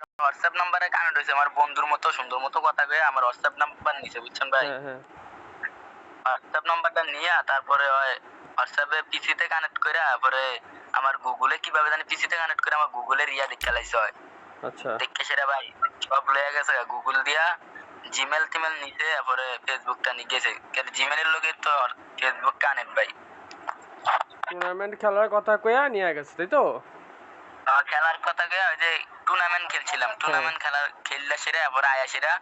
WhatsApp নাম্বারে connect হয়েছে আমার বন্ধুর মতো সুন্দর মতো কথা কয়ে আমার হোয়াটসঅ্যাপ নাম্বার নিছে বুঝছেন ভাই? হ্যাঁ হ্যাঁ। হোয়াটসঅ্যাপ নাম্বারটা নিয়ে তারপরে হোয়াটসঅ্যাপে পিসিতে কানেক্ট করে তারপরে আমার গুগলে কীভাবে জানি পিসিতে কানেক্ট করে আমার গুগলের ইয়া দেখে লাইছে হয় আচ্ছা। দেখে সেটা ভাই সব লয়ে গেছে গুগল দিয়া জিমেল টিমেল নিতে তারপরে ফেসবুকটা নিয়ে গেছে। জিমেলের লোকের তো ফেসবুক কানেক্ট ভাই। টুর্নামেন্ট খেলার কথা কইয়া নিয়ে গেছে তাই তো? আমার খেলার কথা গে ওই যে টুর্নামেন্ট খেলছিলাম। টুর্নামেন্ট খেলা খেললা সেরা তারপরে আয়া সেরা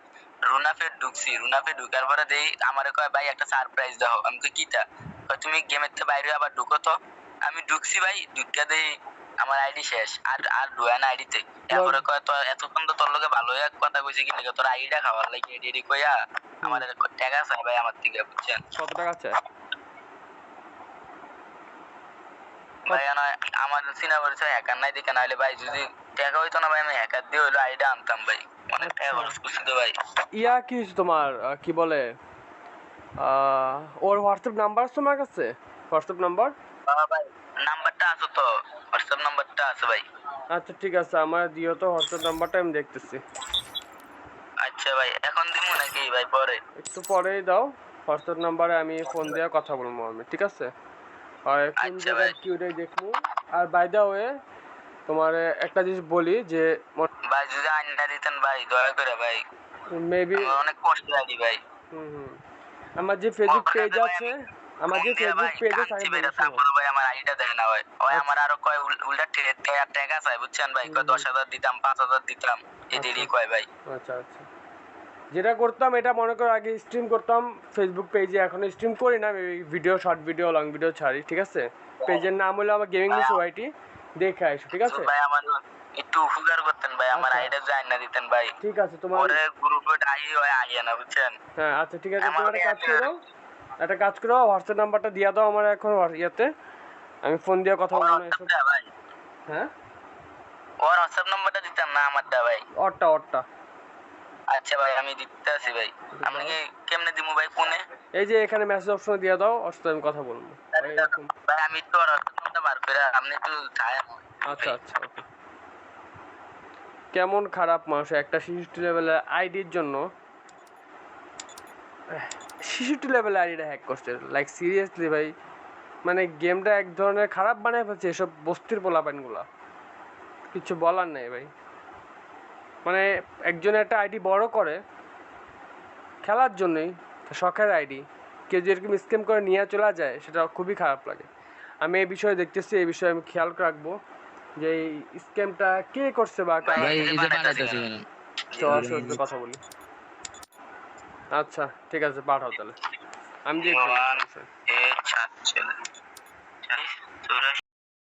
রুনাফে ঢুকছি। রুনাফে ঢুকার পরে দেই আমারে কয় ভাই একটা সারপ্রাইজ দাও। আমি কই কিটা? তুমি গেমের থেকে বাইরে আবার ঢুকো তো। আমি ঢুকছি ভাই ঢুকা দেই আমার আইডি শেষ। আর আর ঢুয়া আইডিতে তারপরে কয় তো এতক্ষণ তো তোর লগে ভালো এক কথা কইছি কি তোর আইডিটা খাওয়ার লাগে এডি এডি কইয়া আমার টাকা চাই ভাই আমার থেকে বুঝছেন? কত টাকা চাই ভাই আমার চিনা পরিচয় হ্যাকার নাই দেখে নাহলে ভাই যদি টাকা হইতো না ভাই আমি হ্যাকার দিয়ে হইল আইডা আনতাম ভাই। অনেক টাকা খরচ করছি তো ভাই। ইয়া কি তোমার কি বলে? ওর হোয়াটসঅ্যাপ নাম্বার আছে তোমার কাছে? হোয়াটসঅ্যাপ নাম্বার ভাই নাম্বারটা আছে তো হোয়াটসঅ্যাপ নাম্বারটা আছে ভাই। আচ্ছা ঠিক আছে আমার দিও তো হোয়াটসঅ্যাপ নাম্বারটা আমি দেখতেছি। আচ্ছা ভাই এখন দিমু নাকি ভাই পরে? একটু পরেই দাও হোয়াটসঅ্যাপ নাম্বারে আমি ফোন দিয়ে কথা বলব আমি ঠিক আছে? আর কোন আচ্ছা জায়গায় কি ওটাই দেখব? আর বাই দা ওয়ে তোমার একটা জিনিস বলি যে ভাই যদি আইনটা দিতেন ভাই দয়া করে ভাই। মেবি অনেক কষ্ট লাগে ভাই। হুম হুম। আমার যে ফেসবুক পেজ আছে আমার যে ফেসবুক পেজ ভাই, বলছি তারপরে ভাই আমার আইডিটা দেয় না ভাই। ওই আমার আরও কয় উল্টা টাকা চাই বুঝছেন ভাই? কয় দশ হাজার দিতাম পাঁচ হাজার দিতাম এদেরই কয় ভাই। আচ্ছা আচ্ছা। যেটা করতাম এটা মনে করো আগে স্ট্রিম করতাম। ফেসবুক পেজে এখন স্ট্রিম করি না video short video long video ছাড়ি ঠিক আছে? পেজের নাম হলো আমার গেমিং নিউজ ওয়াইটি দেখে আইসো ঠিক আছে? ভাই আমার একটু উপকার করতেন ভাই আমার আচ্ছা। আইডা আইনা দিতেন ভাই। ঠিক আছে তোমার ওরে গ্রুপে ডাই হয় আইয়া না বুঝছেন? হ্যাঁ আচ্ছা ঠিক আছে আমার তুমি একটা কাজ করো একটা কাজ করো হোয়াটসঅ্যাপ নাম্বারটা দিয়ে দাও আমার এখন ইয়েতে। আমি ফোন দিয়ে কথা বলব না ভাই। হ্যাঁ? ওর হোয়াটসঅ্যাপ নাম্বারটা দিতাম না আমারটা ভাই। অটটা অটটা। আচ্ছা ভাই আমি দিতে আছি ভাই আপনি কি কেমনে দিমু ভাই ফোনে? এই যে এখানে মেসেজ অপশন দিয়ে দাও ওর সাথে আমি কথা বলব। ভাই আমি তো আচ্ছা আচ্ছা কেমন খারাপ মানুষ একটা শিশুটি লেভেলের আইডির জন্য শিশুটি লেভেলের আইডিটা হ্যাক করছে। লাইক সিরিয়াসলি ভাই মানে গেমটা এক ধরনের খারাপ বানায় ফেলছে এসব বস্তির পোলাপানগুলা। কিছু বলার নেই ভাই। মানে একজন একটা আইডি বড় করে, খেলার জন্যই, শখের আইডি কেউ যেরকম স্ক্যাম করে নিয়ে চলে যায়, সেটা খুবই খারাপ লাগে। আমি এই বিষয়ে দেখতেছি এই বিষয়ে আমি খেয়াল রাখব যে এই স্ক্যামটা কে করছে বা কারা ভাই এই যে পাঠাইতাছি পাঠাইতেছি কেন? একটু কথা বলি। আচ্ছা ঠিক আছে পাঠাও তাহলে। আমি দেখব